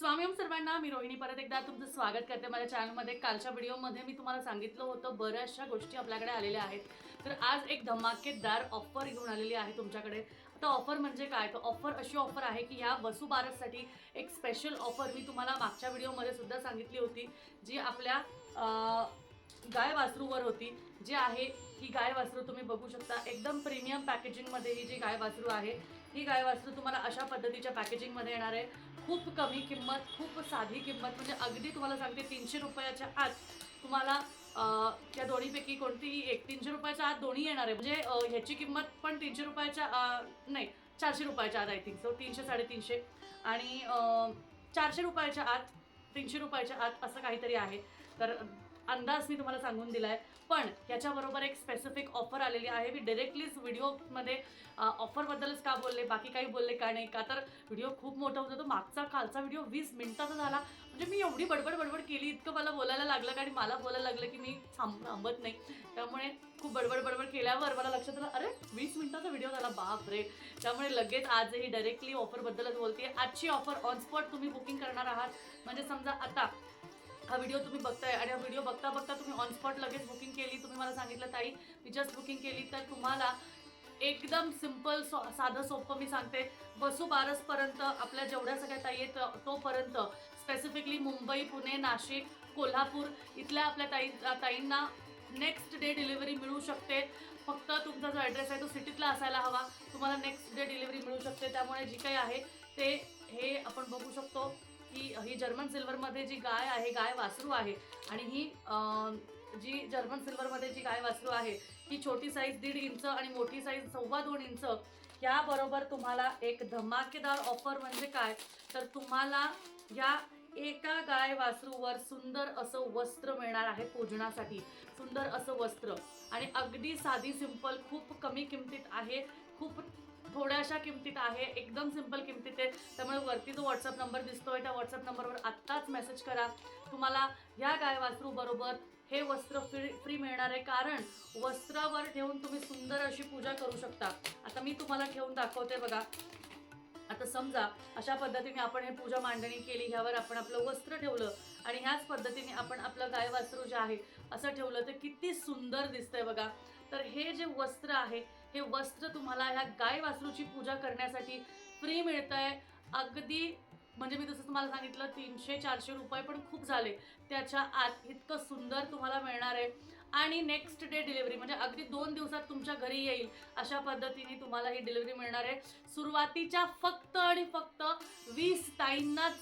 स्वामीम सर्वांना मी रोहिणी परत एकदा तुमचं स्वागत करते. माझ्या चॅनलमध्ये कालच्या व्हिडिओमध्ये मी तुम्हाला सांगितलं होतं बऱ्याचशा गोष्टी आपल्याकडे आलेल्या आहेत. तर आज एक धमाकेदार ऑफर घेऊन आलेली आहे तुमच्याकडे. आता ऑफर म्हणजे काय? तर ऑफर अशी ऑफर आहे की ह्या वसुबारससाठी एक स्पेशल ऑफर मी तुम्हाला मागच्या व्हिडिओमध्ये सुद्धा सांगितली होती जी आपल्या गाय वासरूवर होती. जी आहे ही गाय वासरू तुम्ही बघू शकता. एकदम प्रीमियम पॅकेजिंगमध्ये ही जी गाय वासरू आहे ही गाय वासरू तुम्हाला अशा पद्धतीच्या पॅकेजिंगमध्ये येणार आहे. खूप कमी किंमत खूप साधी किंमत. म्हणजे अगदी तुम्हाला सांगते तीनशे रुपयाच्या आत तुम्हाला त्या दोन्हीपैकी कोणतीही एक तीनशे रुपयाच्या आत दोन्ही येणार. आहे म्हणजे ह्याची किंमत पण तीनशे रुपयाच्या नाही चारशे रुपयाच्या आत आय थिंक सो तीनशे साडेतीनशे. आणि चारशे रुपयाच्या आत तीनशे रुपयाच्या आत असं काहीतरी आहे. तर अंदाज मी तुम्हाला सांगून दिला आहे पण याच्याबरोबर एक स्पेसिफिक ऑफर आलेली आहे. मी डिरेक्टलीच व्हिडिओमध्ये ऑफरबद्दलच का बोलले बाकी काही बोलले का नाही का? तर व्हिडिओ खूप मोठा होता. तो मागचा कालचा व्हिडिओ वीस मिनिटाचा झाला. म्हणजे मी एवढी बडबड बडबड केली इतकं मला बोलायला लागलं का आणि मला बोलायला लागलं की मी थांब थांबत नाही. त्यामुळे खूप बडबड बडबड केल्यावर मला लक्षात आलं अरे वीस मिनिटाचा व्हिडिओ झाला. बाप रे. त्यामुळे लगेच आजही डायरेक्टली ऑफरबद्दलच बोलते. आजची ऑफर ऑन स्पॉट तुम्ही बुकिंग करणार आहात. म्हणजे समजा आता हा व्हिडिओ तुम्ही बघताय आणि हा व्हिडिओ बघता बघता तुम्ही ऑन स्पॉट लगेच बुकिंग केली तुम्ही मला सांगितलं ताई मी जस्ट बुकिंग केली तर तुम्हाला एकदम सिंपल सो साधं सोपं मी सांगते. बसू बारसपर्यंत आपल्या जेवढ्या सगळ्या ताई आहेत तोपर्यंत स्पेसिफिकली मुंबई पुणे नाशिक कोल्हापूर इथल्या आपल्या ताई ताईंना नेक्स्ट डे डिलिव्हरी मिळू शकते. फक्त तुमचा जो ॲड्रेस आहे तो सिटीतला असायला हवा. तुम्हाला नेक्स्ट डे डिलिव्हरी मिळू शकते. त्यामुळे जी काही आहे ते हे आपण बघू शकतो. की ही जर्मन सिल्वरमध्ये जी गाय आहे गाय वासरू आहे आणि ही जी जर्मन सिल्वरमध्ये जी गाय वासरू आहे ही छोटी साईज दीड इंच आणि मोठी साईज सव्वा दोन इंच याबरोबर तुम्हाला एक धमाकेदार ऑफर म्हणजे काय? तर तुम्हाला या एका गाय वासरूवर सुंदर असं वस्त्र मिळणार आहे पूजनासाठी. सुंदर असं वस्त्र. आणि अगदी साधी सिंपल खूप कमी किमतीत आहे खूप थोड्याशा किमतीत आहे एकदम सिंपल किमतीत आहे. त्यामुळे वरती जो व्हॉट्सअप नंबर दिसतोय त्या व्हॉट्सअप नंबरवर आत्ताच मेसेज करा. तुम्हाला ह्या गाय वासरू बरोबर हे वस्त्र फ्री फ्री मिळणार आहे. कारण वस्त्रावर ठेवून तुम्ही सुंदर अशी पूजा करू शकता. आता मी तुम्हाला ठेवून दाखवते बघा. आता समजा अशा पद्धतीने आपण हे पूजा मांडणी केली ह्यावर आपण आपलं वस्त्र ठेवलं आणि ह्याच पद्धतीने आपण आपलं गाय वासरू जे आहे असं ठेवलं तर किती सुंदर दिसतंय बघा. तर हे जे वस्त्र आहे हे वस्त्र तुम्हाला ह्या गाय वासरूची पूजा करण्यासाठी फ्री मिळतंय. अगदी म्हणजे मी जसं तुम्हाला सांगितलं तीनशे चारशे रुपये पण खूप झाले. त्याच्या आत इतकं सुंदर तुम्हाला मिळणार आहे. आणि नेक्स्ट डे डिलिव्हरी म्हणजे अगदी दोन दिवसात तुमच्या घरी येईल अशा पद्धतीने तुम्हाला ही डिलिव्हरी मिळणार आहे. सुरुवातीच्या फक्त आणि फक्त वीस ताईंनाच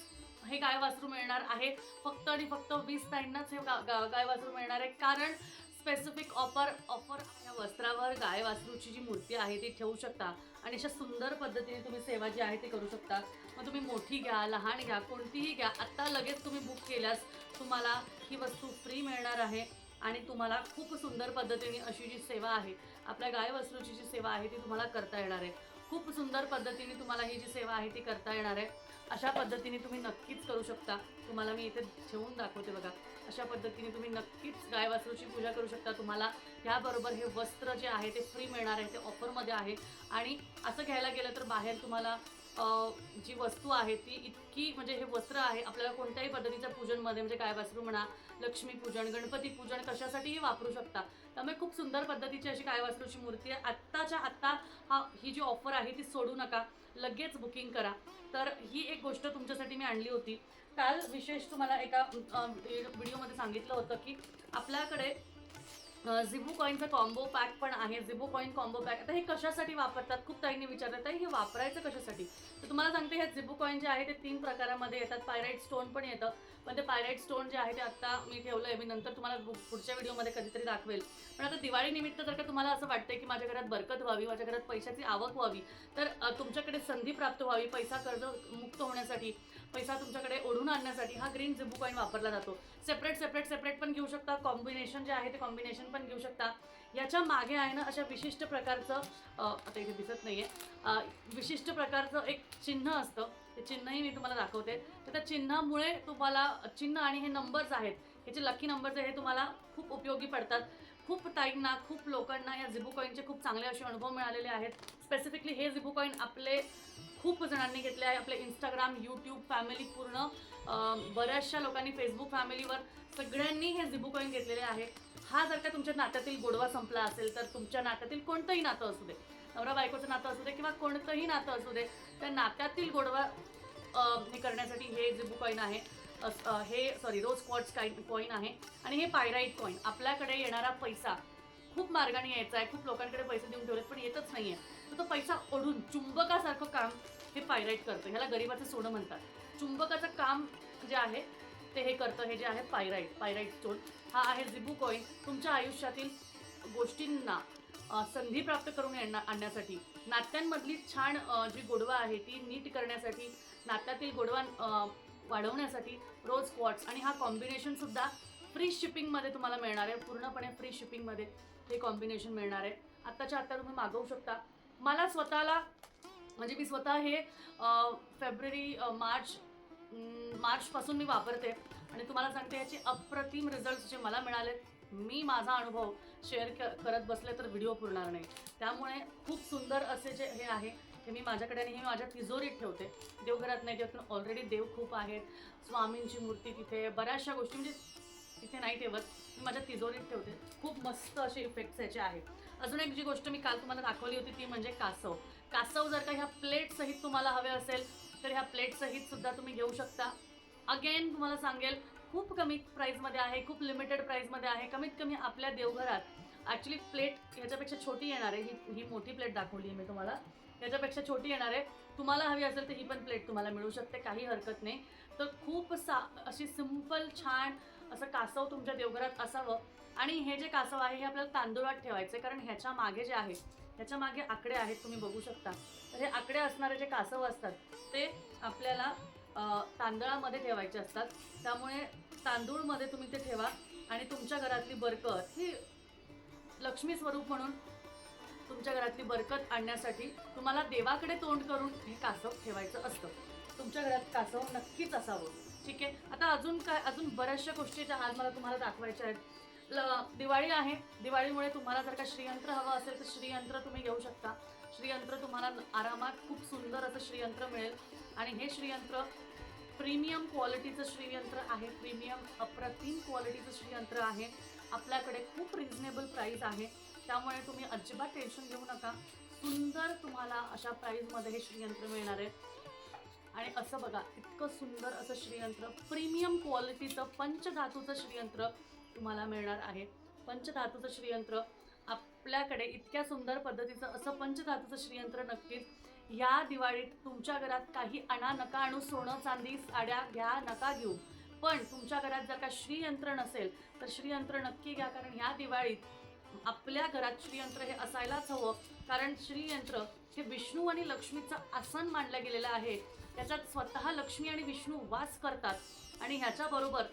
हे गाय वासरू मिळणार आहे. फक्त आणि फक्त वीस ताईंनाच हे गा- गा- गाय वासरू मिळणार आहे. कारण स्पेसिफिक ऑफर ऑफर वस्त्रावर गाय वासरूची जी मूर्ती आहे ती ठेवू शकता. आणि अशा सुंदर पद्धतीने तुम्ही सेवा जी आहे ती करू शकता. मग तुम्ही मोठी घ्या लहान घ्या कोणतीही घ्या. आत्ता लगेच तुम्ही बुक केल्यास तुम्हाला ही वस्तू फ्री मिळणार आहे. आणि तुम्हाला खूप सुंदर पद्धतीने अशी जी सेवा आहे आपल्या गाय वस्त्रूची जी सेवा आहे ती तुम्हाला करता येणार आहे. खूप सुंदर पद्धतीने तुम्हाला ही जी सेवा आहे ती करता येणार आहे. अशा पद्धतीने तुम्ही नक्कीच करू शकता. तुम्हाला मी इथे ठेवून दाखवते बघा. अशा पद्धतीने तुम्ही नक्कीच गाय वासरूची पूजा करू शकता. तुम्हाला ह्याबरोबर हे वस्त्र जे आहे ते फ्री मिळणार आहे ते ऑफरमध्ये आहे. आणि असं घ्यायला गेलं तर बाहेर तुम्हाला जी वस्तू आहे ती इतकी म्हणजे हे वस्त्र आहे आपल्याला कोणत्याही पद्धतीच्या पूजनमध्ये म्हणजे काय वासरू म्हणा लक्ष्मीपूजन गणपती पूजन कशासाठीही वापरू शकता. त्यामुळे खूप सुंदर पद्धतीची अशी काय वासरूची मूर्ती आहे. आत्ताच्या आत्ता हा ही जी ऑफर आहे ती सोडू नका. लगेच बुकिंग करा. तर ही एक गोष्ट तुमच्यासाठी मी आणली होती. काल विशेष तुम्हाला एका व्हिडिओमध्ये सांगितलं होतं की आपल्याकडे झिबू कॉईनचा कॉम्बो पॅक पण आहे. झिबू कॉईन कॉम्बो पॅक आता हे कशासाठी वापरतात? खूप ताईंनी विचारलं. ताई हे वापरायचं कशासाठी? तर तुम्हाला सांगते हे झिबू कॉईन जे आहे ते तीन प्रकारामध्ये येतात. पायराईट स्टोन पण येतं. पण ते पायराईट स्टोन जे आहे ते आत्ता मी ठेवलं आहे मी नंतर तुम्हाला पुढच्या व्हिडिओमध्ये कधीतरी दाखवेल. पण आता दिवाळीनिमित्त जर का तुम्हाला असं वाटतं की माझ्या घरात बरकत व्हावी माझ्या घरात पैशाची आवक व्हावी तर तुमच्याकडे संधी प्राप्त व्हावी पैसा कर्ज मुक्त होण्यासाठी पैसा तुमच्याकडे ओढून आणण्यासाठी हा ग्रीन झिबू कॉईन वापरला जातो. सेपरेट सेपरेट सेपरेट पण घेऊ शकता. कॉम्बिनेशन जे आहे ते कॉम्बिनेशन पण घेऊ शकता. याच्या मागे आहे ना अशा विशिष्ट प्रकारचं आता इथे दिसत नाही आहे विशिष्ट प्रकारचं एक चिन्ह असतं. ते चिन्हही मी तुम्हाला दाखवते. तर त्या चिन्हामुळे तुम्हाला चिन्ह आणि हे नंबर्स आहेत. ह्याचे लकी नंबर्स आहे हे तुम्हाला खूप उपयोगी पडतात. खूप ताईंना खूप लोकांना या झिबू कॉईनचे खूप चांगले असे अनुभव मिळालेले आहेत. स्पेसिफिकली हे झिबू कॉईन आपले खूप जणांनी घेतले आहे. आपले इंस्टाग्राम यूट्यूब फॅमिली पूर्ण बऱ्याचशा लोकांनी फेसबुक फॅमिलीवर सगळ्यांनी हे झिबू कॉईन घेतलेले आहे. हा जर का तुमच्या नात्यातील गोडवा संपला असेल तर तुमच्या नात्यातील कोणतंही नातं असू दे नवरा बायकोचं नातं असू दे किंवा कोणतंही नातं असू दे त्या नात्यातील गोडवा हे करण्यासाठी हे झिबू कॉईन आहे. हे सॉरी रोज क्वॉट्स काय कॉईन आहे. आणि हे पायराईट कॉईन आपल्याकडे येणारा पैसा खूप मार्गाने यायचा आहे. खूप लोकांकडे पैसे देऊन ठेवलेत पण येतच नाही आहे तर तो पैसा ओढून चुंबकासारखं काम हे पायराईट करतं. ह्याला गरिबाचं सोनं म्हणतात. चुंबकाचं काम जे आहे ते हे करतं. हे जे आहे पायराईट पायराईट स्टोन हा आहे झिबू कॉईन तुमच्या आयुष्यातील गोष्टींना संधी प्राप्त करून येणार आणण्यासाठी. नात्यांमधली छान जी गोडवा आहे ती नीट करण्यासाठी नात्यातील गोडवा वाढवण्यासाठी रोज क्वॉट्स आणि हा कॉम्बिनेशन सुद्धा फ्री शिपिंगमध्ये तुम्हाला मिळणार आहे. पूर्णपणे फ्री शिपिंगमध्ये हे कॉम्बिनेशन मिळणार आहे. आत्ताच्या आत्ता तुम्ही मागवू शकता. मला स्वतःला म्हणजे मी स्वतः हे फेब्रुवारी मार्च मार्चपासून मी वापरते. आणि तुम्हाला सांगते याचे अप्रतिम रिझल्ट जे मला मिळाले मी माझा अनुभव शेअर क करत बसले तर व्हिडिओ पुरणार नाही. त्यामुळे खूप सुंदर असे जे हे आहे हे मी माझ्याकडे नेहमी हे माझ्या तिजोरीत ठेवते. देवघरात नाही ठेवत ऑलरेडी देव खूप आहेत. स्वामींची मूर्ती तिथे बऱ्याचशा गोष्टी म्हणजे तिथे नाही ठेवत. माझ्या तिजोरीत ठेवते. खूप मस्त असे इफेक्ट्स याचे आहेत. अजून एक जी गोष्ट मी काल तुम्हाला दाखवली होती ती म्हणजे कासव. कासव जर का ह्या प्लेटसहित तुम्हाला हवे असेल तर ह्या प्लेटसहित सुद्धा तुम्ही घेऊ शकता. अगेन तुम्हाला सांगेल खूप कमी प्राईजमध्ये आहे खूप लिमिटेड प्राईजमध्ये आहे कमीत कमी आपल्या देवघरात. ॲक्च्युली प्लेट ह्याच्यापेक्षा छोटी येणार आहे. ही ही मोठी प्लेट दाखवली आहे मी तुम्हाला. ह्याच्यापेक्षा छोटी येणार आहे. तुम्हाला हवी असेल तर ही पण प्लेट तुम्हाला मिळू शकते. काही हरकत नाही. तर खूप सा अशी सिंपल छान असं कासव तुमच्या देवघरात असावं. आणि हे जे कासव आहे हे आपल्याला तांदुळात ठेवायचं. आहे कारण ह्याच्या मागे जे आहे ह्याच्या मागे आकडे आहेत तुम्ही बघू शकता. तर हे आकडे असणारे जे कासव असतात ते आपल्याला तांदळामध्ये ठेवायचे असतात. त्यामुळे तांदूळमध्ये तुम्ही ते ठेवा. आणि तुमच्या घरातली बरकत ही लक्ष्मी स्वरूप म्हणून तुमच्या घरातली बरकत आणण्यासाठी तुम्हाला देवाकडे तोंड करून हे कासव ठेवायचं असतं. तुमच्या घरात कासव नक्कीच असावं. ठीक आहे. आता अजून काय अजून बऱ्याचशा गोष्टी आज मला तुम्हाला दाखवायच्या आहेत. ल- दिवाळी आहे. दिवाळीमुळे तुम्हाला जर का श्रीयंत्र हवं असेल तर श्रीयंत्र तुम्ही घेऊ शकता. श्रीयंत्र तुम्हाला आरामात खूप सुंदर असं श्रीयंत्र मिळेल. आणि हे श्रीयंत्र प्रीमियम क्वालिटीचं श्रीयंत्र आहे. प्रीमियम अप्रतिम क्वालिटीचं श्रीयंत्र आहे. आपल्याकडे खूप रिझनेबल प्राईस आहे. त्यामुळे तुम्ही अजिबात टेन्शन घेऊ नका. सुंदर तुम्हाला अशा प्राईजमध्ये हे श्रीयंत्र मिळणार आहे. आणि असं बघा इतकं सुंदर असं श्रीयंत्र प्रीमियम क्वालिटीचं पंचधातूचं श्रीयंत्र तुम्हाला मिळणार आहे. पंचधातूचं श्रीयंत्र आपल्याकडे इतक्या सुंदर पद्धतीचं असं पंचधातूचं श्रीयंत्र नक्कीच या दिवाळीत तुमच्या घरात काही आणा नका आणू सोनं चांदी साड्या घ्या नका घेऊ. पण तुमच्या घरात जर का श्रीयंत्र नसेल तर श्रीयंत्र नक्की घ्या कारण ह्या दिवाळीत आपल्या घरात श्रीयंत्र हे असायलाच हवं. कारण श्रीयंत्र हे विष्णू आणि लक्ष्मीचं आसन मानलं गेलेलं आहे. त्याच्यात स्वतः लक्ष्मी आणि विष्णू वास करतात. आणि ह्याच्याबरोबर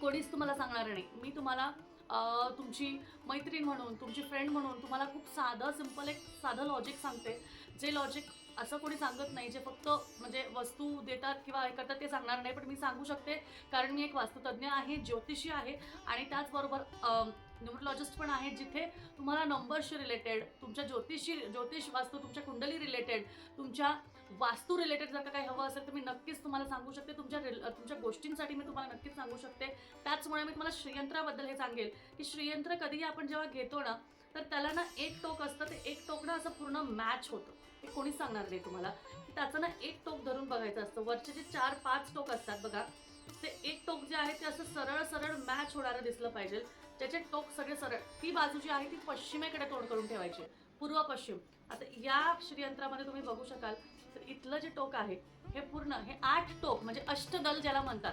कोणीच तुम्हाला सांगणार नाही. मी तुम्हाला तुमची मैत्रीण म्हणून तुमची फ्रेंड म्हणून तुम्हाला खूप साधं सिंपल एक साधं लॉजिक सांगते. जे लॉजिक असं कोणी सांगत नाही जे फक्त म्हणजे वस्तू देतात किंवा हे करतात ते सांगणार नाही. पण मी सांगू शकते कारण मी एक वास्तुतज्ञ आहे ज्योतिषी आहे आणि त्याचबरोबर न्यूमरोलॉजिस्ट पण आहे जिथे तुम्हाला नंबर्सशी रिलेटेड तुमच्या ज्योतिषी ज्योतिष वास्तू तुमच्या कुंडली रिलेटेड तुमच्या वास्तू रिलेटेड जर का काही हवं असेल तर मी नक्कीच तुम्हाला सांगू शकते. तुमच्या रिल तुमच्या गोष्टींसाठी मी तुम्हाला नक्कीच सांगू शकते. त्याचमुळे मी तुम्हाला श्रीयंत्राबद्दल हे सांगेल की श्रीयंत्र कधीही आपण जेव्हा घेतो ना तर त्याला ना एक टोक असतं. ते एक टोक ना असं पूर्ण मॅच होतं. हे कोणीच सांगणार नाही तुम्हाला. त्याचं ना एक टोक धरून बघायचं असतं. वरचे जे चार पाच टोक असतात बघा ते एक टोक जे आहे ते असं सरळ सरळ मॅच होणारं दिसलं पाहिजे. त्याचे टोक सगळे सरळ ती बाजू जी आहे ती पश्चिमेकडे तोंड करून ठेवायची. पूर्व पश्चिम. आता या श्रीयंत्रामध्ये तुम्ही बघू शकाल तर इथलं जे टोक आहे हे पूर्ण हे आठ टोक म्हणजे अष्टदल ज्याला म्हणतात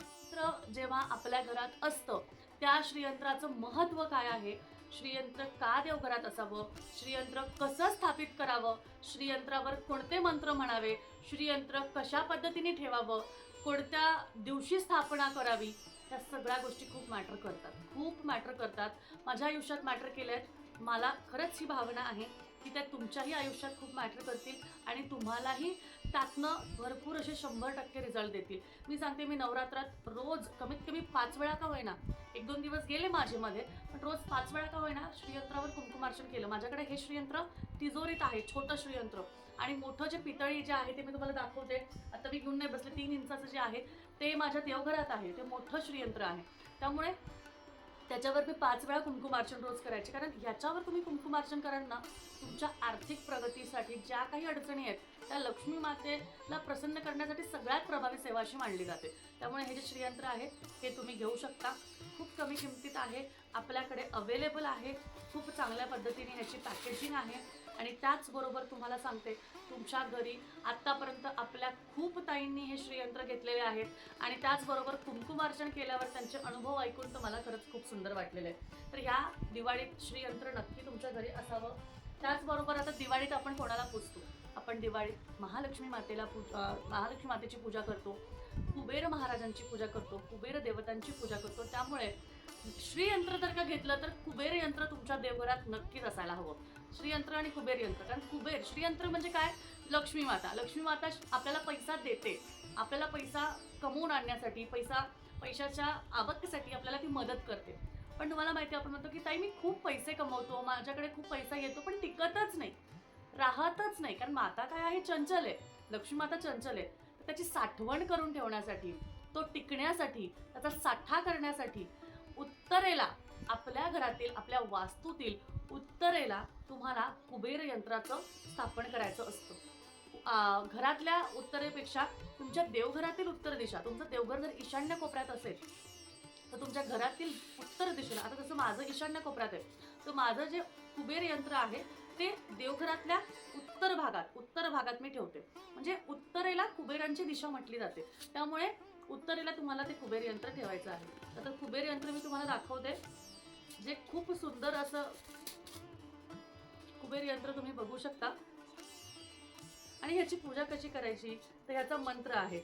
यंत्र जेव्हा आपल्या घरात असतं त्या श्रीयंत्राचं महत्त्व काय आहे? श्रीयंत्र का देवघरात असावं? श्रीयंत्र कसं स्थापित करावं? श्रीयंत्रावर कोणते मंत्र म्हणावे? श्रीयंत्र कशा पद्धतीने ठेवावं? कोणत्या दिवशी स्थापना करावी? त्या सगळ्या गोष्टी खूप मॅटर करतात. खूप मॅटर करतात. माझ्या आयुष्यात मॅटर केल्या आहेत मला खरंच ही भावना आहे. की त्या तुमच्याही आयुष्यात खूप मॅटर करतील आणि तुम्हालाही त्यातनं भरपूर असे शंभर टक्के रिझल्ट देतील. मी सांगते मी नवरात्रात रोज कमीत कमी पाच वेळा का होईना एक दोन दिवस गेले माझेमध्ये पण रोज पाच वेळा का होईना श्रीयंत्रावर कुंकुमार्चन केलं. माझ्याकडे हे श्रीयंत्र तिजोरीत आहे छोटं श्रीयंत्र. आणि मोठं जे पितळी जे आहे ते मी तुम्हाला दाखवते. आता मी घेऊन नाही बसले तीन इंचाचं जे आहे ते माझ्या देवघरात आहे. ते मोठं श्रीयंत्र आहे. त्यामुळे त्याच्यावर मी पाच वेळा कुंकुमार्चन रोज करायचे. कारण ह्याच्यावर तुम्ही कुंकुमार्चन कराल ना तुमच्या आर्थिक प्रगतीसाठी ज्या काही अडचणी आहेत त्या लक्ष्मी मातेला प्रसन्न करण्यासाठी सगळ्यात प्रभावी सेवा अशी मानली जाते. त्यामुळे हे जे श्रीयंत्र आहे हे तुम्ही घेऊ शकता. खूप कमी किमतीत आहे. आपल्याकडे अवेलेबल आहे. खूप चांगल्या पद्धतीने ह्याची पॅकेजिंग आहे. आणि त्याचबरोबर तुम्हाला सांगते तुमच्या घरी आत्तापर्यंत आपल्या खूप ताईंनी हे श्रीयंत्र घेतलेले आहेत. आणि त्याचबरोबर कुंकुमार्चन केल्यावर त्यांचे अनुभव ऐकून तर मला खरंच खूप सुंदर वाटलेले आहे. तर ह्या दिवाळीत श्रीयंत्र नक्की तुमच्या घरी असावं. त्याचबरोबर आता दिवाळीत आपण कोणाला पूजतो? आपण दिवाळीत महालक्ष्मी मातेला पूज महालक्ष्मी मातेची पूजा करतो. कुबेर महाराजांची पूजा करतो. कुबेर देवतांची पूजा करतो. त्यामुळे श्रीयंत्र जर का घेतलं तर कुबेर यंत्र तुमच्या देवघरात नक्कीच असायला हवं. श्रीयंत्र आणि कुबेर यंत्र. कारण कुबेर श्रीयंत्र म्हणजे काय? लक्ष्मी माता. लक्ष्मी माता आपल्याला पैसा देते. आपल्याला पैसा कमवून आणण्यासाठी पैसा पैशाच्या आवकतेसाठी आपल्याला ती मदत करते. पण तुम्हाला माहिती आपण म्हणतो की ताई मी खूप पैसे कमवतो माझ्याकडे खूप पैसा येतो पण टिकतच नाही. राहतच नाही. कारण माता काय आहे? चंचल आहे. लक्ष्मी माता चंचल आहे. तर त्याची साठवण करून ठेवण्यासाठी तो टिकण्यासाठी त्याचा साठा करण्यासाठी उत्तरेला आपल्या घरातील आपल्या वास्तूतील उत्तरेला तुम्हाला कुबेर यंत्राचं स्थापन करायचं असतं. घरातल्या उत्तरेपेक्षा तुमच्या देवघरातील उत्तर दिशा तुमचं देवघर जर ईशान्य कोपऱ्यात असेल तर तुमच्या घरातील उत्तर दिशेला आता जसं माझं ईशान्य कोपऱ्यात आहे तर माझं जे कुबेर यंत्र आहे ते देवघरातल्या उत्तर भागात उत्तर भागात मी ठेवते. म्हणजे उत्तरेला कुबेरांची दिशा म्हटली जाते. त्यामुळे उत्तरेला तुम्हाला ते कुबेर यंत्र ठेवायचं आहे. आता कुबेर यंत्र मी तुम्हाला दाखवते. जे खूप सुंदर असं कुबेर यंत्र तुम्ही बघू शकता. आणि ह्याची पूजा कशी करायची? तर ह्याचा मंत्र आहे.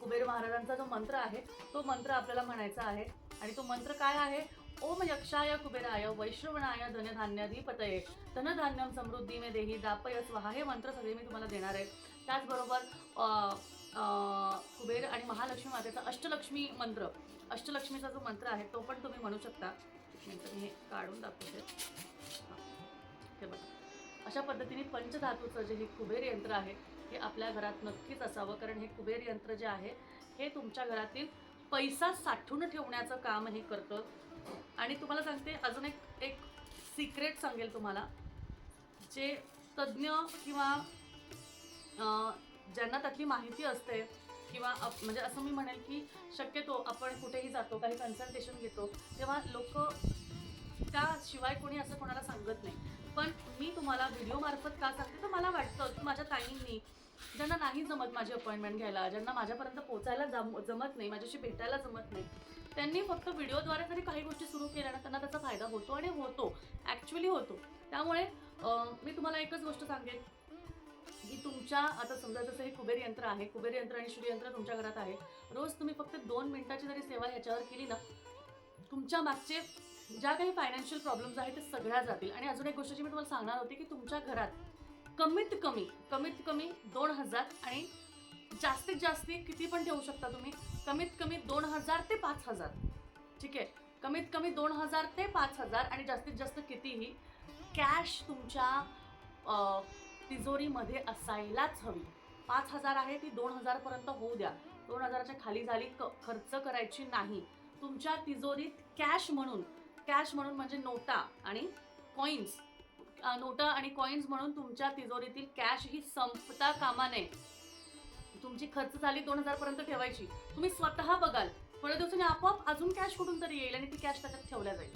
कुबेर महाराजांचा जो मंत्र आहे तो मंत्र आपल्याला म्हणायचा आहे. आणि तो मंत्र काय आहे? ओम यक्षाय कुबेराय वैश्रवणाय धनधान्याधिपतये. धनधान्यम समृद्धी मे देही दापय स्वहा. हे मंत्र सगळे मी तुम्हाला देणार आहे. त्याचबरोबर कुबेर आणि महालक्ष्मी मातेचा अष्टलक्ष्मी मंत्र. अष्टलक्ष्मीचा जो मंत्र आहे तो पण तुम्ही म्हणू शकता. मी हे काढून दाखवते. हे बघा. अशा पद्धतीने पंचधातूचं जे हे कुबेर यंत्र आहे हे आपल्या घरात नक्कीच असावं. कारण हे कुबेर यंत्र जे आहे हे तुमच्या घरातील पैसा साठवून ठेवण्याचं काम हे करतं. आणि तुम्हाला सांगते अजून एक एक सिक्रेट सांगेल तुम्हाला. जे तज्ज्ञ किंवा ज्यांना त्यातली माहिती असते किंवा म्हणजे असं मी म्हणेल की शक्यतो आपण कुठेही जातो काही कन्सल्टेशन घेतो तेव्हा लोक त्याशिवाय कोणी असं कोणाला सांगत नाही. पण मी तुम्हाला व्हिडिओ मार्फत का सांगते? तर मला वाटतं की माझ्या ताईंनी ज्यांना नाही जमत माझी अपॉइंटमेंट घ्यायला ज्यांना माझ्यापर्यंत पोचायला जम जमत नाही माझ्याशी भेटायला जमत नाही त्यांनी फक्त व्हिडिओद्वारे जरी काही गोष्टी सुरू केल्या ना त्यांना त्याचा फायदा होतो आणि होतो. ॲक्च्युली होतो. त्यामुळे मी तुम्हाला एकच गोष्ट सांगेन की तुमच्या आता समजा जसं हे कुबेर यंत्र आहे कुबेर यंत्र आणि श्रीयंत्र तुमच्या घरात आहे रोज तुम्ही फक्त दोन मिनिटाची जरी सेवा ह्याच्यावर केली ना तुमच्या मागचे ज्या काही फायनान्शियल प्रॉब्लेम्स आहेत ते सगळ्या जातील. आणि अजून एक गोष्ट जी मी तुम्हाला सांगणार होती की तुमच्या घरात कमीत कमी कमीत कमी दोन हजार आणि जास्तीत जास्त किती पण ठेवू शकता तुम्ही कमीत कमी दोन हजार ते पाच हजार. ठीक आहे? कमीत कमी दोन हजार ते पाच हजार आणि जास्तीत जास्त कितीही कॅश तुमच्या तिजोरीमध्ये असायलाच हवी. पाच हजार आहे ती दोन हजारपर्यंत होऊ द्या. दोन हजाराच्या खाली झाली क खर्च करायची नाही. तुमच्या तिजोरीत कॅश म्हणून कॅश म्हणून म्हणजे नोटा आणि कॉईन्स नोटा आणि कॉईन्स म्हणून तुमच्या तिजोरीतील कॅश ही संपता कामा नये. तुमची खर्च झाली दोन हजारपर्यंत ठेवायची. तुम्ही स्वतः बघाल. थोड्या दिवसांनी आपोआप अजून कॅश कुठून तरी येईल आणि ती कॅश त्याच्यात ठेवल्या जाईल.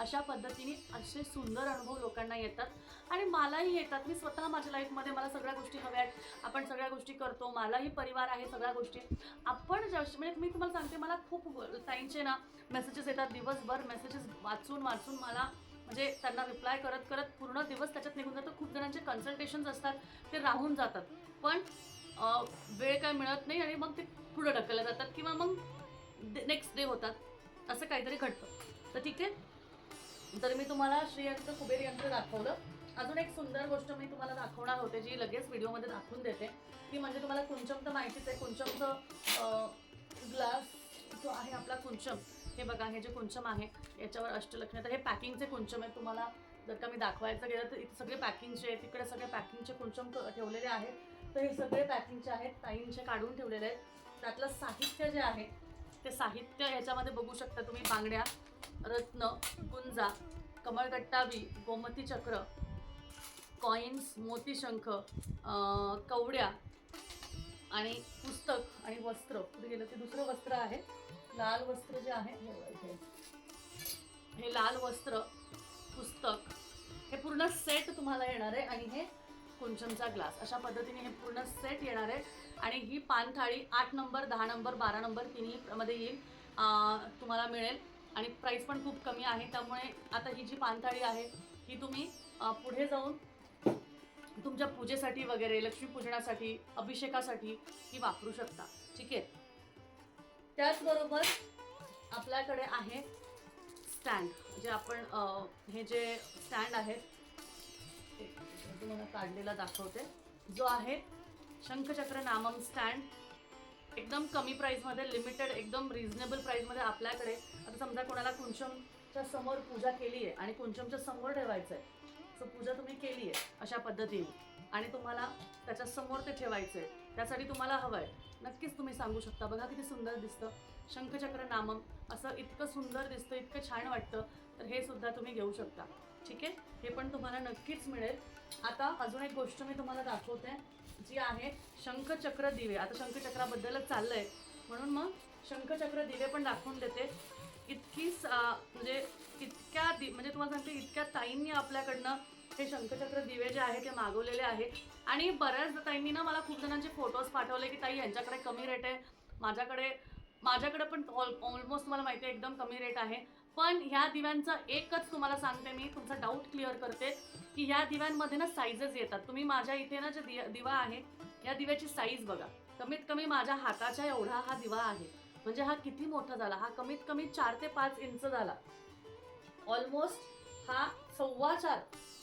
अशा पद्धतीने असे सुंदर अनुभव लोकांना येतात. आणि मलाही येतात. मी स्वतः माझ्या लाईफमध्ये मला सगळ्या गोष्टी हव्या आहेत. आपण सगळ्या गोष्टी करतो. मलाही परिवार आहे सगळ्या गोष्टी. आपण जश म्हणजे मी तुम्हाला सांगते मला खूप ताईंचे ना मेसेजेस येतात दिवसभर. मेसेजेस वाचून वाचून मला म्हणजे त्यांना रिप्लाय करत करत पूर्ण दिवस त्याच्यात निघून जातो. खूप जणांचे कन्सल्टेशन्स असतात. ते राहून जातात. पण वेळ काय मिळत नाही आणि मग ते पुढं ढकलल्या जातात किंवा मग नेक्स्ट डे होतात. असं काहीतरी घडतं. तर ठीक आहे? तर मी तुम्हाला श्रीयंत्र कुबेर यंत्र दाखवलं. अजून एक सुंदर गोष्ट मी तुम्हाला दाखवणार होते जी लगेच व्हिडिओमध्ये दाखवून देते. ती म्हणजे तुम्हाला कुंचम तर माहितीच आहे कुंचमचं ग्लास जो आहे आपला कुंचम. हे बघा हे जे कुंचम आहे याच्यावर अष्टलक्ष्मी. तर हे पॅकिंगचे कुंचम आहे तुम्हाला. जर का मी दाखवायचं गेलं तर इथे सगळे पॅकिंगचे आहेत तिकडे सगळे पॅकिंगचे कुंचम क- ठेवलेले आहेत. तर हे सगळे पॅकिंगचे आहेत ताईंचे काढून ठेवलेले आहेत. त्यातलं साहित्य जे आहे ते साहित्य ह्याच्यामध्ये बघू शकता तुम्ही बांगड्या. रत्न गुंजा कमळगट्टाबी गोमती चक्र कॉईन्स मोतीशंख कवड्या आणि पुस्तक आणि वस्त्र. पुढे गेलं? ते दुसरं वस्त्र आहे. लाल वस्त्र जे आहे हे लाल वस्त्र पुस्तक हे पूर्ण सेट तुम्हाला येणार आहे आणि हे कुंचनचा ग्लास. अशा पद्धतीने हे पूर्ण सेट येणार आहे. आणि ही पान थाळी आठ नंबर दहा नंबर बारा नंबर तिन्ही मध्ये येईल. तुम्हाला मिळेल. आणि प्राईस पण खूप कमी आहे. त्यामुळे आता ही जी पानथाळी आहे ही तुम्ही पुढे जाऊन तुमच्या पूजेसाठी वगैरे लक्ष्मीपूजनासाठी अभिषेकासाठी ही वापरू शकता. ठीक आहे? त्याचबरोबर आपल्याकडे आहे स्टँड जे आपण हे जे स्टँड आहेत तुम्हाला काढलेला दाखवते. जो आहे शंखचक्र नामम स्टँड एकदम कमी प्राईसमध्ये लिमिटेड एकदम रिझनेबल प्राईसमध्ये आपल्याकडे समजा कोणाला कुंचमच्या समोर पूजा केली आहे आणि कुंचमच्या समोर ठेवायचं आहे सो पूजा तुम्ही केली आहे अशा पद्धतीने आणि तुम्हाला त्याच्यासमोर ते ठेवायचं आहे त्यासाठी तुम्हाला हवं आहे नक्कीच तुम्ही सांगू शकता. बघा किती सुंदर दिसतं. शंखचक्र नामम असं इतकं सुंदर दिसतं इतकं छान वाटतं. तर हे सुद्धा तुम्ही घेऊ शकता. ठीक आहे? हे पण तुम्हाला नक्कीच मिळेल. आता अजून एक गोष्ट मी तुम्हाला दाखवते जी आहे शंखचक्र दिवे. आता शंखचक्राबद्दलच चाललंय. म्हणून मग शंखचक्र दिवे पण दाखवून देते. इतकी स- म्हणजे इतक्या दि म्हणजे तुम्हाला सांगते इतक्या ताईंनी आपल्याकडनं हे शंखचक्र दिवे जे आहे ते मागवलेले आहे आणि बऱ्याच ताईंनी ना मला खूप जणांचे फोटोज पाठवले की ताई यांच्याकडे कमी रेट आहे. माझ्याकडे माझ्याकडे पण ऑल ऑलमोस्ट तुम्हाला माहिती आहे एकदम कमी रेट आहे. पण ह्या दिव्यांचं एकच तुम्हाला सांगते मी तुमचा डाऊट क्लिअर करते की ह्या दिव्यांमध्ये ना साईजच येतात. तुम्ही माझ्या इथे ना जे दिवा आहे या दिव्याची साईज बघा. कमीत कमी माझ्या हाताच्या एवढा हा दिवा आहे. म्हणजे हा किती मोठा झाला? हा कमीत कमी चार ते पाच इंच झाला. ऑलमोस्ट हा सव्वा चार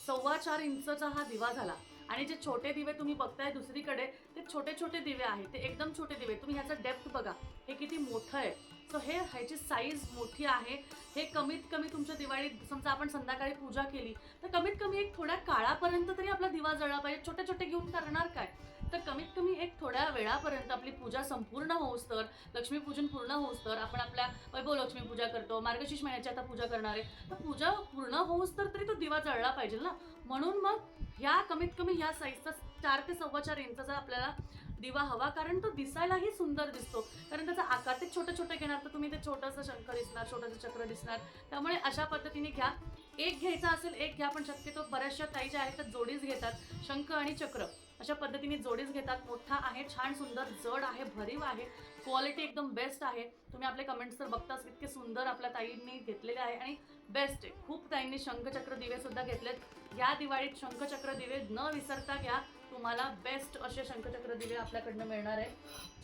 सव्वा चार इंचचा हा दिवा झाला. आणि जे छोटे दिवे तुम्ही बघताय दुसरीकडे ते छोटे छोटे दिवे आहेत. ते एकदम छोटे दिवे. तुम्ही ह्याचा डेप्थ बघा. हे किती मोठं आहे. सो हे ह्याची साईज मोठी आहे. हे कमीत कमी तुमच्या दिवाळीत समजा आपण संध्याकाळी पूजा केली तर कमीत कमी एक थोड्या काळापर्यंत तरी आपला दिवा जळला पाहिजे. छोटे छोटे घेऊन करणार काय? तर कमीत कमी एक थोड्या वेळापर्यंत आपली पूजा संपूर्ण होऊस तर लक्ष्मीपूजन पूर्ण होऊस तर आपण आपल्या वैभव लक्ष्मी पूजा करतो मार्गशीर्ष महिन्याची आता पूजा करणार आहे. तर पूजा पूर्ण होऊस तर तरी तो दिवा जळला पाहिजे ना. म्हणून मग ह्या कमीत कमी ह्या साईजचा चार ते सव्वा चार इंचाचा आपल्याला दिवा हवा कारण तो दिसायलाही सुंदर दिसतो. कारण त्याचा आकार ते छोटे छोटे घेणार तर तुम्ही ते छोटंसं शंख दिसणार छोटंसं चक्र दिसणार. त्यामुळे अशा पद्धतीने घ्या. एक घ्यायचा असेल एक घ्या पण शक्यतो बऱ्याचशा ताई ज्या आहेत त्या जोडीच घेतात. शंख आणि चक्र. अशा पद्धतीने जोडीच घेतात. मोठा आहे छान सुंदर जड आहे भरीव आहे. क्वालिटी एकदम बेस्ट आहे. तुम्ही आपले कमेंट्स तर बघताच इतके सुंदर आपल्या ताईंनी घेतलेले आहे. आणि बेस्ट आहे. खूप ताईंनी शंखचक्र दिवे सुद्धा घेतलेत. या दिवाळीत शंखचक्र दिवे न विसरता घ्या. तुम्हाला बेस्ट असे शंखचक्र दिवे आपल्याकडनं मिळणार आहे.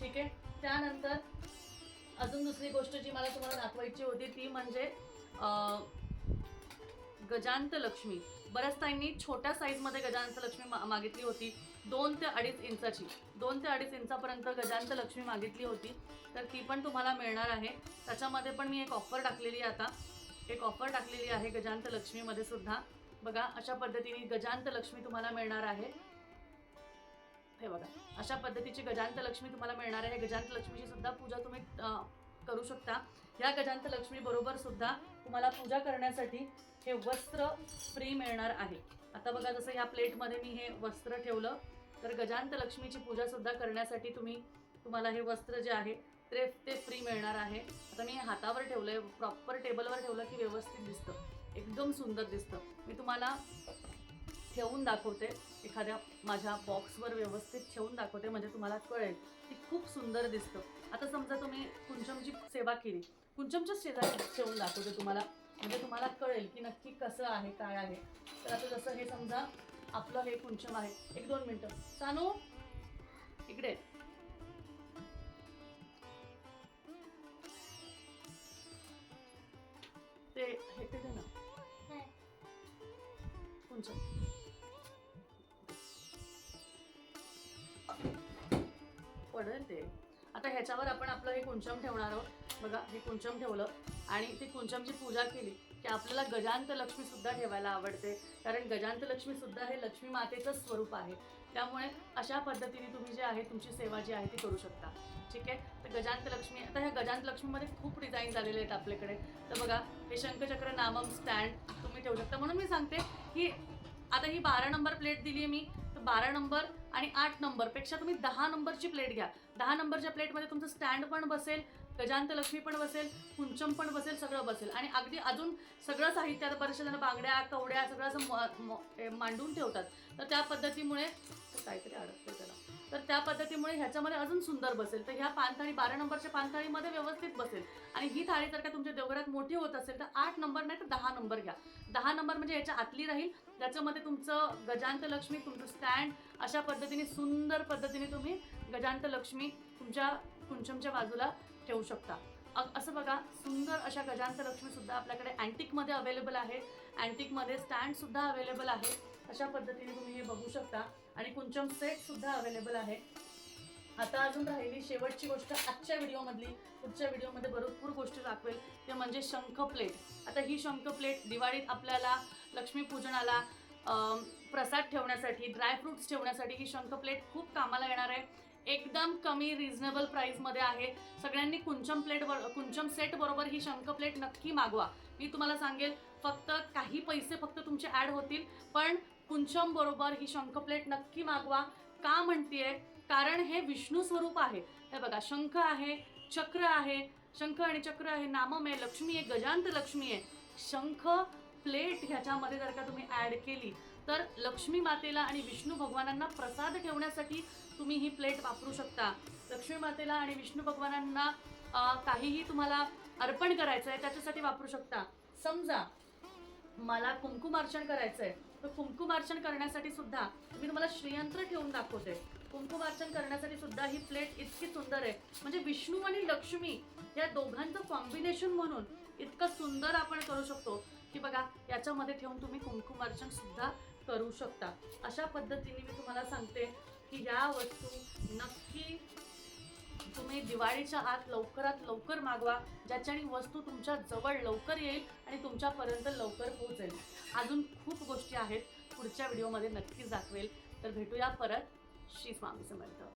ठीक आहे? त्यानंतर अजून दुसरी गोष्ट जी मला तुम्हाला दाखवायची होती ती म्हणजे गजांत लक्ष्मी बऱ्याच ताईंनी छोट्या साईजमध्ये गजांत लक्ष्मी मा- मागितली होती. दोन ते अडीच इंचाची. दोन ते अडीच इंचापर्यंत गजांत लक्ष्मी मागितली होती. तर ती पण तुम्हाला मिळणार आहे. त्याच्यामध्ये पण मी एक ऑफर टाकलेली आहे आता. एक ऑफर टाकलेली आहे गजांत लक्ष्मीमध्ये सुद्धा. बघा अशा पद्धतीने गजांत लक्ष्मी तुम्हाला मिळणार आहे. हे बघा अशा पद्धतीची गजांत लक्ष्मी तुम्हाला मिळणार आहे. गजांत लक्ष्मीची सुद्धा पूजा तुम्ही करू शकता. या गजांत लक्ष्मी बरोबर सुद्धा तुम्हाला पूजा करण्यासाठी हे वस्त्र फ्री मिळणार आहे. आता बघा जसं ह्या प्लेटमध्ये मी हे वस्त्र ठेवलं तर गजांत लक्ष्मीची पूजा सुद्धा करण्यासाठी तुम्ही तुम्हाला हे वस्त्र जे आहे ते ते फ्री मिळणार आहे. आता मी हातावर ठेवलं आहे प्रॉपर टेबलवर ठेवलं की व्यवस्थित दिसतं. एकदम सुंदर दिसतं. मी तुम्हाला ठेवून दाखवते. एखाद्या माझ्या बॉक्सवर व्यवस्थित ठेवून दाखवते म्हणजे तुम्हाला कळेल की खूप सुंदर दिसतं. आता समजा तुम्ही कुंचमची सेवा केली. कुंचमच्या शेजारी ठेवून दाखवते तुम्हाला. म्हणजे तुम्हाला कळेल की नक्की कसं आहे काय आहे. तर आता जसं हे समजा आपलं हे कुंचम आहे. एक दोन मिनटं. सानू इकडे. ते हे ते ना. कुंचम पडेल ते. आता ह्याच्यावर आपण आपलं हे कुंचम ठेवणार आहोत. बघा हे कुंचम ठेवलं आणि ती कुंचमची पूजा केली की आपल्याला गजांत लक्ष्मी सुद्धा ठेवायला आवडते. कारण गजांत लक्ष्मी सुद्धा हे लक्ष्मी मातेचं स्वरूप आहे. त्यामुळे अशा पद्धतीने तुम्ही जे आहे तुमची सेवा जी आहे ती करू शकता. ठीक आहे? तर गजांत लक्ष्मी आता ह्या गजांत लक्ष्मीमध्ये खूप डिझाईन झालेले आहेत आपल्याकडे. तर बघा हे शंखचक्र नामम स्टँड तुम्ही ठेवू शकता. म्हणून मी सांगते की आता ही बारा नंबर प्लेट दिली आहे मी. तर बारा नंबर आणि आठ नंबरपेक्षा तुम्ही दहा नंबरची प्लेट घ्या. दहा नंबरच्या प्लेटमध्ये तुमचं स्टँड पण बसेल गजांत लक्ष्मी पण बसेल कुंचम पण बसेल सगळं बसेल. आणि अगदी अजून सगळं साहित्य आता बरेचसे जण बांगड्या कवड्या सगळं असं म- म- मांडून ठेवतात. तर त्या पद्धतीमुळे काहीतरी अडकतं त्याला. तर त्या पद्धतीमुळे ह्याच्यामध्ये अजून सुंदर बसेल. तर ह्या पानथाळी बारा नंबरच्या पानथाळीमध्ये व्यवस्थित बसेल. आणि ही थाळी जर का तुमच्या देवघरात मोठी होत असेल तर आठ नंबर नाही तर दहा नंबर घ्या. दहा नंबर म्हणजे ह्याच्या आतली राहील. त्याच्यामध्ये तुमचं गजांत लक्ष्मी तुमचं स्टँड अशा पद्धतीने सुंदर पद्धतीने तुम्ही गजांत लक्ष्मी तुमच्या कुंचमच्या बाजूला ठेवू शकता. असं बघा सुंदर अशा गजांत लक्ष्मी सुद्धा आपल्याकडे अँटिकमध्ये अवेलेबल आहे. अँटिकमध्ये स्टँड सुद्धा अवेलेबल आहे. अशा पद्धतीने तुम्ही हे बघू शकता. आणि कुंचम सेट सुद्धा अवेलेबल आहे. आता अजून राहिली शेवटची गोष्ट आजच्या व्हिडिओमधली. पुढच्या व्हिडिओमध्ये भरपूर गोष्टी दाखवेल. ते म्हणजे शंख प्लेट आता ही शंख प्लेट दिवाळीत आपल्याला लक्ष्मीपूजनाला प्रसाद ठेवण्यासाठी ड्रायफ्रुट्स ठेवण्यासाठी ही शंख प्लेट खूप कामाला येणार आहे. एकदम कमी रिझनेबल प्राईसमध्ये आहे. सगळ्यांनी कुंचम प्लेट बर कुंचम सेट बरोबर ही शंख प्लेट नक्की मागवा. मी तुम्हाला सांगेल फक्त काही पैसे फक्त तुमचे ॲड होतील पण कुंचम बरोबर ही शंख प्लेट नक्की मागवा. का म्हणतीये? कारण हे विष्णू स्वरूप आहे. हे बघा शंख आहे चक्र आहे. शंख आणि चक्र आहे नामम आहे लक्ष्मी आहे गजांत लक्ष्मी आहे. शंख प्लेट ह्याच्यामध्ये जर का तुम्ही ॲड केली तर लक्ष्मी मातेला आणि विष्णू भगवानांना प्रसाद ठेवण्यासाठी तुम्ही ही प्लेट वापरू शकता. लक्ष्मी मातेला आणि विष्णू भगवानांना काहीही तुम्हाला अर्पण करायचं आहे त्याच्यासाठी वापरू शकता. समजा मला कुंकुमार्चन करायचं आहे तर कुंकुमार्चन करण्यासाठी सुद्धा मी तुम्हाला श्रीयंत्र ठेवून दाखवते. कुंकुमार्चन करण्यासाठी सुद्धा ही प्लेट इतकी सुंदर आहे. म्हणजे विष्णू आणि लक्ष्मी या दोघांचं कॉम्बिनेशन म्हणून इतकं सुंदर आपण करू शकतो. की बघा याच्यामध्ये ठेवून तुम्ही कुंकुमार्चन सुद्धा करू शकता. अशा पद्धतीने मी तुम्हाला सांगते. की या वस्तू नक्की तुम्ही दिवाळीच्या आत लवकरात लवकर मागवा ज्याच्याने वस्तू तुमच्या जवळ लवकर येईल आणि तुमच्यापर्यंत लवकर पोहोचेल. अजून खूप गोष्टी आहेत पुढच्या व्हिडिओमध्ये नक्कीच दाखवेल. तर भेटूया परत. श्री स्वामी समर्थ.